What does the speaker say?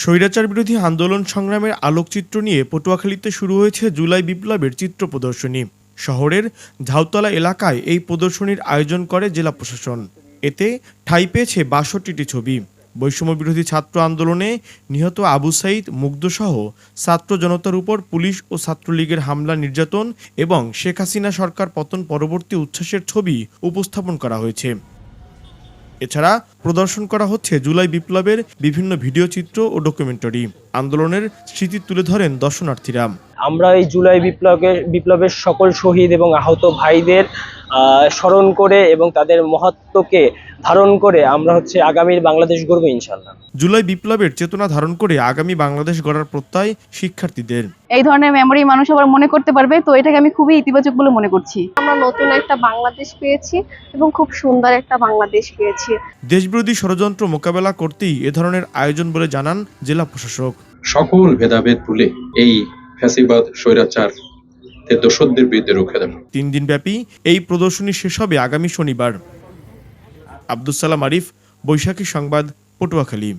স্বৈরাচার বিরোধী আন্দোলন সংগ্রামের আলোকচিত্র নিয়ে পটুয়াখালীতে শুরু হয়েছে জুলাই বিপ্লবের চিত্র প্রদর্শনী। শহরের ঝাউতলা এলাকায় এই প্রদর্শনীর আয়োজন করে জেলা প্রশাসন। এতে ঠাঁই পেয়েছে বাষট্টিটি ছবি। বৈষম্য বিরোধী ছাত্র আন্দোলনে নিহত আবু সাইদ মুগ্ধসহ ছাত্র জনতার উপর পুলিশ ও ছাত্রলীগের হামলা, নির্যাতন এবং শেখ হাসিনা সরকার পতন পরবর্তী উচ্ছ্বাসের ছবি উপস্থাপন করা হয়েছে। এছাড়া প্রদর্শন করা হচ্ছে জুলাই বিপ্লবের বিভিন্ন ভিডিও চিত্র ও ডকুমেন্টারি। আন্দোলনের স্মৃতি তুলে ধরেন দর্শনার্থীরা। আমরা এই জুলাই বিপ্লবের বিপ্লবের সকল শহীদ এবং আহত ভাইদের স্মরণ করে এবং তাদের মহত্বকে ধারণ করে আমরা হচ্ছে আগামীর বাংলাদেশ গড়বো ইনশাল্লাহ জুলাই বিপ্লবের চেতনা ধারণ করে আগামী বাংলাদেশ গড়ার প্রত্যয় শিক্ষার্থীদের। এই ধরনের মেমোরি মানুষ আবার মনে করতে পারবে তো এটাকে আমি খুবই ইতিবাচক বলে মনে করছি। আমরা নতুন একটা বাংলাদেশ পেয়েছি এবং খুব সুন্দর একটা বাংলাদেশ পেয়েছি। দেশবিরোধী ষড়যন্ত্র মোকাবেলা করতেই এ ধরনের আয়োজন বলে জানান জেলা প্রশাসক। সকল ভেদাভেদ ভুলে এই ফ্যাসিবাদ স্বৈরাচার দোষদের বিরুদ্ধে রুখে দেন তিন দিনব্যাপী এই প্রদর্শনী শেষ হবে আগামী শনিবার। আব্দুল সালাম আরিফ, বৈশাখী সংবাদ, পটুয়াখালী।